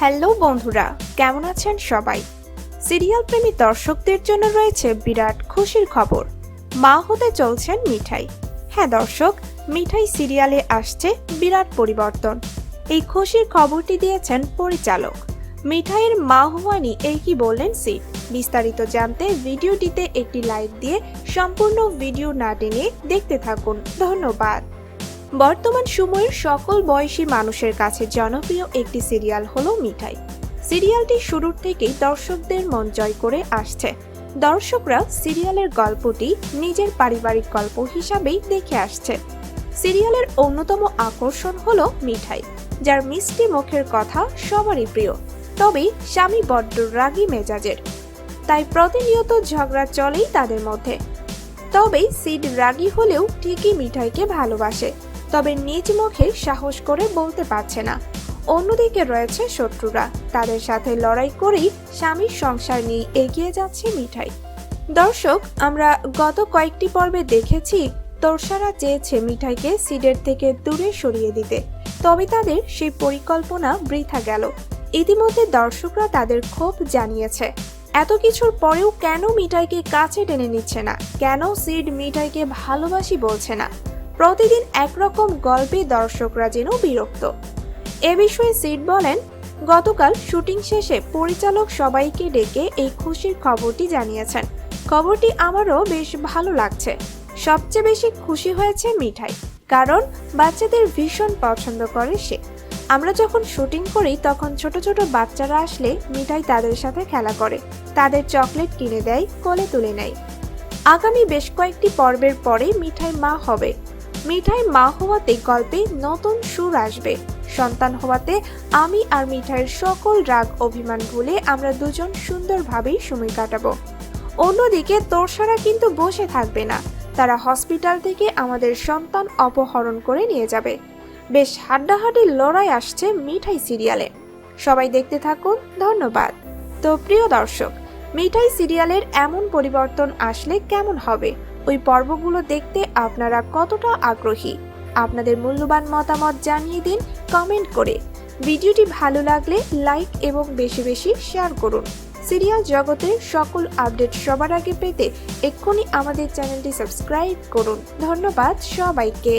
Hello বন্ধুরা, কেমন আছেন সবাই? সিরিয়াল প্রেমী দর্শকদের জন্য রয়েছে বিরাট খুশির খবর। মা হতে চলছেন মিঠাই। হ্যাঁ দর্শক, মিঠাই সিরিয়ালে আসছে বিরাট পরিবর্তন। এই খুশির খবরটি দিয়েছেন পরিচালক। মিঠাইয়ের মা হওয়া নিয়ে এই কি বললেন সিট বিস্তারিত জানতে ভিডিওটিতে একটি লাইক দিয়ে সম্পূর্ণ ভিডিও না টেনে দেখতে থাকুন। ধন্যবাদ। বর্তমান সময়ের সকল বয়সী মানুষের কাছে জনপ্রিয় একটি সিরিয়াল হলো মিঠাই। সিরিয়ালটি শুরুর থেকেই দর্শকদের মন জয় করে আসছে। দর্শকরা সিরিয়ালের গল্পটি নিজের পারিবারিক গল্প হিসাবেই দেখে আসছে। সিরিয়ালের অন্যতম আকর্ষণ হলো মিঠাই, যার মিষ্টি মুখের কথা সবারই প্রিয় তবে স্বামী বড্ড রাগী মেজাজের। তাই প্রতিনিয়ত ঝগড়া চলেই তাদের মধ্যে। তবে সিড রাগী হলেও ঠিকই মিঠাইকে ভালোবাসে। তবে নিজ মুখে সাহস করে বলতে পারছে না। অন্যদিকে রয়েছে শত্রুরা। তাদের সাথে লড়াই করেই স্বামীর সংসার নিয়ে এগিয়ে যাচ্ছে মিঠাই। দর্শক, আমরা গত কয়েকটি পর্বে দেখেছি তোরসারা চেয়েছে মিঠাইকে সিডের থেকে দূরে সরিয়ে দিতে। তবে তাদের সেই পরিকল্পনা বৃথা গেল। ইতিমধ্যে দর্শকরা তাদের ক্ষোভ জানিয়েছে। এত কিছুর পরেও কেন মিঠাইকে কাছে টেনে নিচ্ছে না? কেন সিড মিঠাইকে ভালোবাসি বলছে না? প্রতিদিন একরকম গল্পে দর্শকরা যেন বিরক্ত। এ বিষয়ে সিড বলেন, গতকাল শুটিং শেষে পরিচালক সবাইকে ডেকে এই খুশির খবরটি জানিয়েছেন। খবরটি আমারও বেশ ভালো লাগছে। সবচেয়ে বেশি খুশি হয়েছে মিঠাই, কারণ বাচ্চাদের ভীষণ পছন্দ করে সে। আমরা যখন শুটিং করি, তখন ছোট ছোট বাচ্চারা আসলে মিঠাই তাদের সাথে খেলা করে। তাদের চকলেট কিনে দেয়, কোলে তুলে নেয়। আগামী বেশ কয়েকটি পর্বের পরে মিঠাই মা হবে। মিঠাই মা হওয়াতে গল্পে নতুন সুর আসবে। সন্তান হওয়াতে আমি আর মিঠাইয়ের সকল রাগ অভিমান ভুলে আমরা দুজন সুন্দরভাবেই সময় কাটাবো। অন্যদিকে তোরসারা কিন্তু বসে থাকবে না। তারা হসপিটাল থেকে আমাদের সন্তান অপহরণ করে নিয়ে যাবে। বেশ হাড্ডাহাড্ডি লড়াই আসছে মিঠাই সিরিয়ালে। সবাই দেখতে থাকুন, ধন্যবাদ। তো প্রিয় দর্শক, মিঠাই সিরিয়ালের এমন পরিবর্তন আসলে কেমন হবে? ওই পর্বগুলো দেখতে আপনারা কতটা আগ্রহী? আপনাদের মূল্যবান মতামত জানিয়ে দিন কমেন্ট করে। ভিডিওটি ভালো লাগলে লাইক এবং বেশি বেশি শেয়ার করুন। সিরিয়াল জগতের সকল আপডেট সবার আগে পেতে এক্ষুনি আমাদের চ্যানেলটি সাবস্ক্রাইব করুন। ধন্যবাদ সবাইকে।